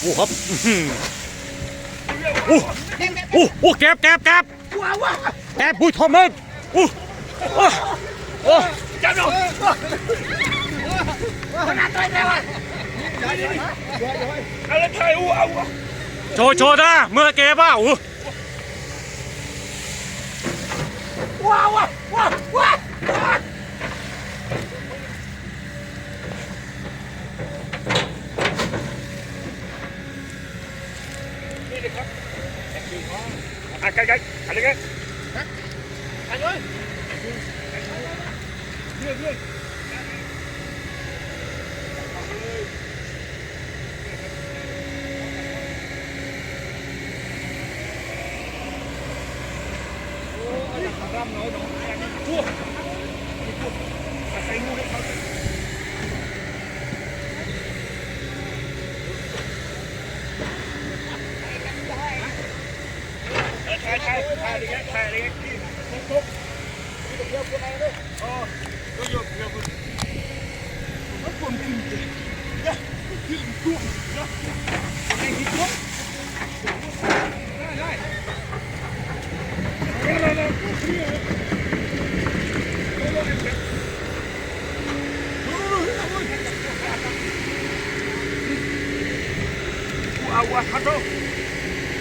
โอ้ครับอื้อหือโอ้โอ้โอ้แกบแกบแกบว้าวว้าวแกบบุยทอมมันโอ้โอ้โอ้จับดูขนาดตัวเดียวอะอะไรไทยอู้เอาโชว์โชว์นะเมื่อแกบ้าโอ้ว้าวว้าวว้าวว้าว นี่เลยครับ อะไกลไกลอะไรกันไปเลยเรื่อยเรื่องร่ำน้อยน้องทั่วใส่งูให้เขาถ่าย ถ่ายถ่ายอะไรเงี้ยถ่ายอะไรเงี้ยทุกทุก อ๋อก็ยกยกมันคนกินเด็กนะกินกุ้งนะไอ้กินกุ้งได้ได้ได้ได้ได้เอาวะฮัลโหล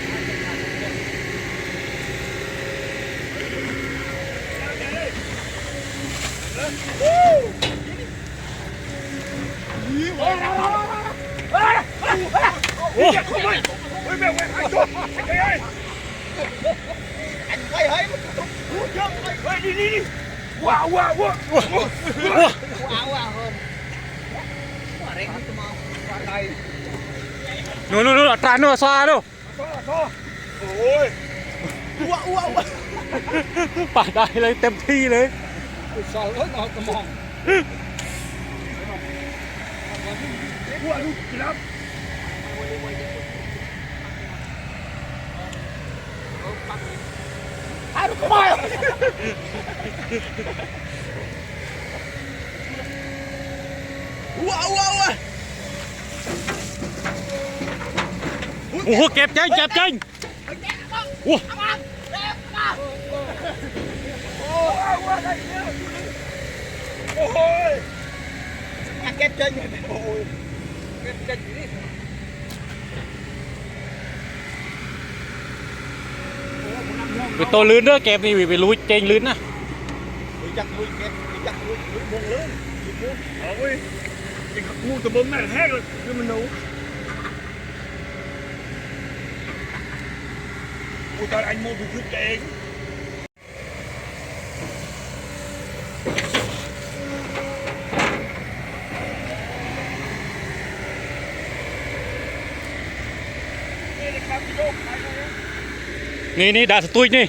โอ้ เข้าไปเฮ้ยแม่งแม่งไอ้ตัวไอ้ไอ้ อันไปเฮ้ย เฮ้ยนี่นี่นี่ว้าวว้าวว้าว โอ้ ว้าวว้าวเฮ้ยว่าเร่งตัวมอง ว่าไงนู่นนู่นนู่นตราโน่ซาโน่ต่อต่อโอ้ยว้วว้าวว้าวปาดได้เลยเต็มที่เลย สองรถนอนกระมองว้า วดูกีฬาอ้าวกระมองว้าวว้าวว้าวโอ้โหเก็บจริงเก็บจริงโอ้โอ้โหเก็บเจน นนี่ ไปโตลื่นเด้อเก็บนี่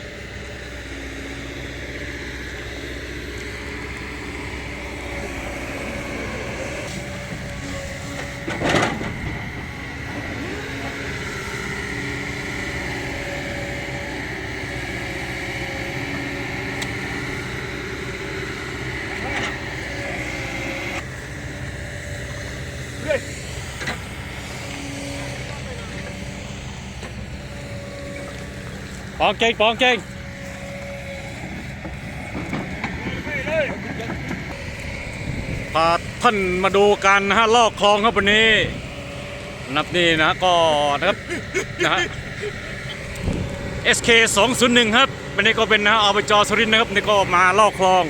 ปองเจงปองเจงไม่เลยพาท่านมาดูกันนะฮะลอกคลองครับวันนี้นับนี่นะก็นะครับนะฮะ SK 201ครับวันนี้ก็เป็นนะอบจสุรินทร์นะครับนี่ก็มาลอกคลอง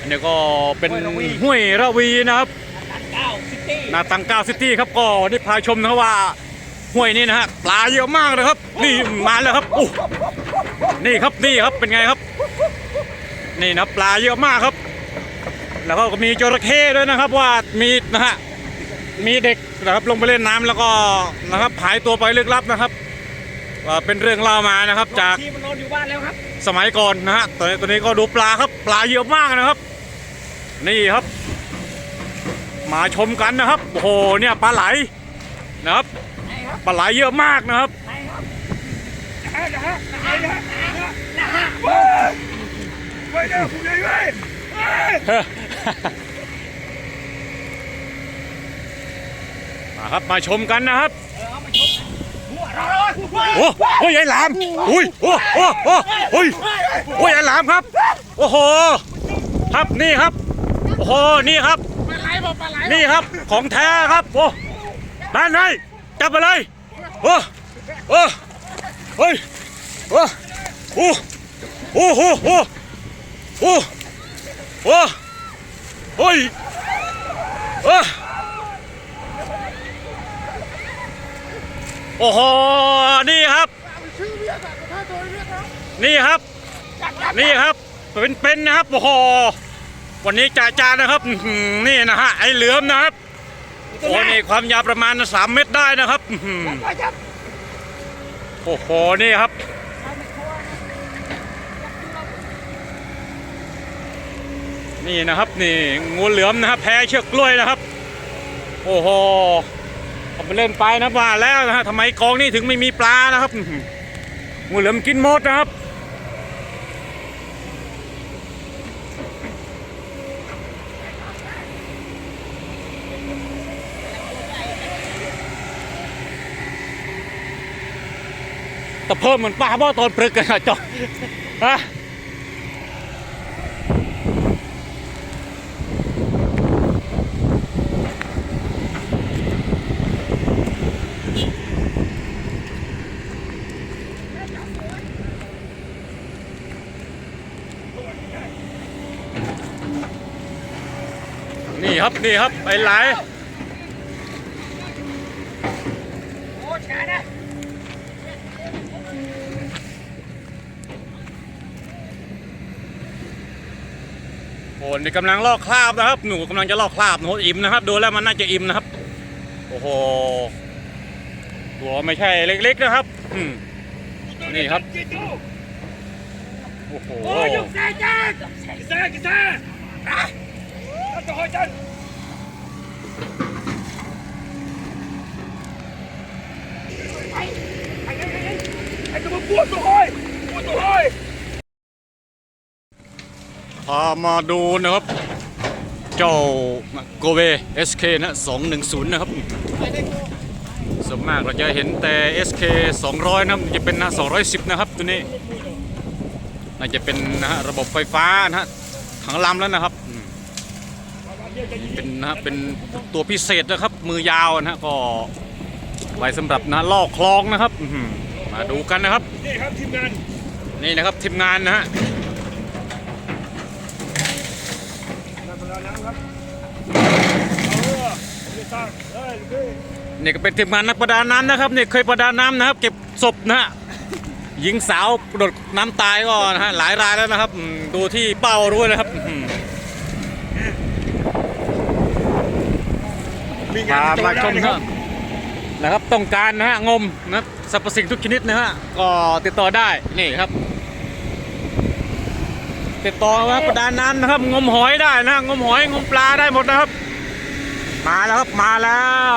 อันนี้ก็เป็นห้วยระวีนะครับเก้าซิตี้นาตังก้าซิตี้ครับก็วันนี้พาชมนะครับว่า ห้วยนี้นะฮะปลาเยอะมากเลยครับ นี่มาแล้วครับโอ้นี่ครับนี่ครับเป็นไงครับ นี่นะปลาเยอะมากครับ แล้วก็มีจระเข้ด้วยนะครับ ว่ามีนะฮะมีเด็กนะครับลงไปเล่นน้ำแล้วก็นะครับหายตัวไปลึกลับนะครับว่าเป็นเรื่องเล่ามานะครับ จากทีมันนอนอยู่บ้านแล้วครับ สมัยก่อนนะฮะตอนนี้ตัวนี้ก็ดูปลาครับ ปลาเยอะมากนะครับ นี่ครับ มาชมกันนะครับโอ้โหเนี่ยปลาไหลนะครับไหนครับ ปลาไหลเยอะมากนะครับไหนครับนะฮะนะฮะนะฮะนะฮะไปเด้อผู้ใหญ่เว้ยมาครับมาชมกันนะครับเออเอาโอ้โอ้ยไอ้หลามอุ้ยโอ้โอ้โอ้โอ้ยโอ้ยไอ้หลามครับ โอ้โห ครับนี่ครับ โอ้โห นี่ครับปลาไหลบอกปลาไหลนี่ครับ ของแท้ครับ โอ้ด้านใน จับไปเลยโอ้โอ้เฮ้ยโอ้โอ้โอ้โหโอ้โอ้โอ้โอ้ยโอ้โอ้โหนี่ครับ นี่ครับ นี่ครับเป็นเป็นนะครับโอ้โหวันนี้จ่าจานนะครับนี่นะฮะไอ้เหลือมนะครับ โอ้นี่ความยาวประมาณ 3 เมตรได้นะครับโอ้โหนี่ครับนี่นะครับนี่งูเหลือมนะครับแพ้เชือกกล้วยนะครับ โอ้โหทำไปเล่นไปนะว่าแล้วนะฮะทำไมกองนี่ถึงไม่มีปลานะครับงูเหลือมกินหมดนะครับ เพิ่มเหมือนป้าบ่ตอนปรึกกันอะจอฮะนี่ครับ นี่ครับไอ้ไหล โอ้ช้านะ โอ้นี่กำลังลอกคราบนะครับ หนูกำลังจะลอกคราบหนูอิ่มนะครับ ดูแล้วมันน่าจะอิ่มนะครับ โอ้โหตัวไม่ใช่เล็ก ๆนะครับอืมนี่ครับโอ้โหโอ้ยยกแซ่จ้ากิแซ่กิแซ่อะแล้อยจันไอ้ไอ้ไอ้ไอ้ไอ้ตัวมันปวดตัวหอยปวดตัวหอย พามาดูนะครับ เจ้าโกเว SK นะ210 นะครับส่วนมากเราจะเห็นแต่ SK 200 นะครับจะเป็นนะ210 นะครับตัวนี้ น่าจะเป็นนะฮะระบบไฟฟ้านะฮะถังลำแล้วนะครับเป็นนะเป็นตัวพิเศษนะครับ มือยาวนะฮะก็ไว้สำหรับนะลอกคลองนะครับมาดูกันนะครับ นี่ครับทีมงานนี่นะครับทีมงานนะฮะ นักประดาน้ำ ครับเอาเรือเรือสร้างเอ้ยลูกพี่นี่ก็เป็นทีมงานนักประดาน้ำนะครับนี่เคยประดาน้ำนะครับ เก็บศพนะฮะหญิงสาวโดดน้ำตายก็นะฮะหลายรายแล้วนะครับ ดูที่เป้าด้วยนะครับมามาชมนะนะนะครับต้องการนะฮะงมนะสรรพสิ่งทุกชนิดนะฮะก็ติดต่อได้นี่ครับ ติดต่อว่าประดาน้ำนะครับ งมหอยได้นะงมหอยงมปลาได้หมดนะครับ มาแล้วครับมาแล้ว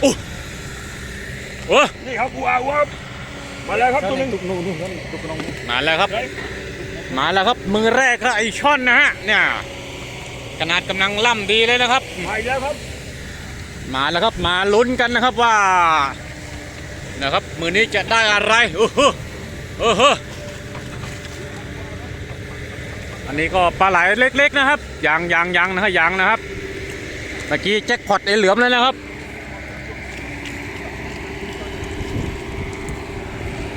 โอ้นี่ครับกูเอาครับมาแล้วครับตัวหนึงมาแล้วครับ มาแล้วครับมือแรกครับไอช่อนนะฮะเนี่ย ขนาดกำลังล่ำดีเลยนะครับ มาอีกแล้วครับ มาแล้วครับมาลุ้นกันนะครับว่า นะครับ มือนี้จะได้อะไรโอ้โหโอ้โหอันนี้ก็ปลาไหลเล็ก ๆ นะครับยังยังยังนะฮะยังนะครับเมื่อกี้แจ็คพอตไอเหลือมเลยนะครับ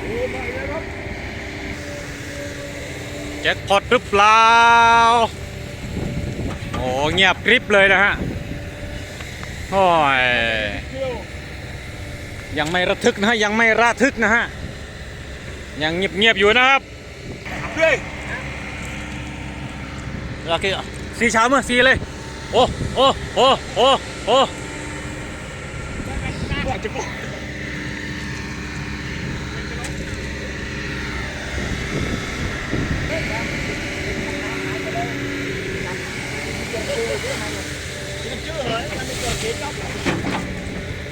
โอ้มาอีกแล้วครับแจ็คพอตหรือเปล่าโอ้เงียบกริบเลยนะฮะโอ้ยยังไม่ระทึกนะฮะยังไม่ระทึกนะฮะยังเงียบๆอยู่นะครับเฮ้ยโอเคสีเช้าเมื่อสีเลยโอ้โอ้โอ้โอ้โอ้ ว่าจะบอก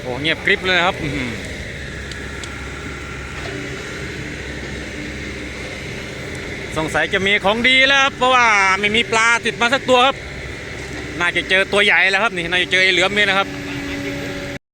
โอ้เงียบกริบเลยครับสงสัยจะมีของดีแล้วครับเพราะว่าไม่มีปลาติดมาสักตัวครับ น่าจะเจอตัวใหญ่แล้วครับนี่น่าจะเจอไอ้เหลือมนี่นะครับ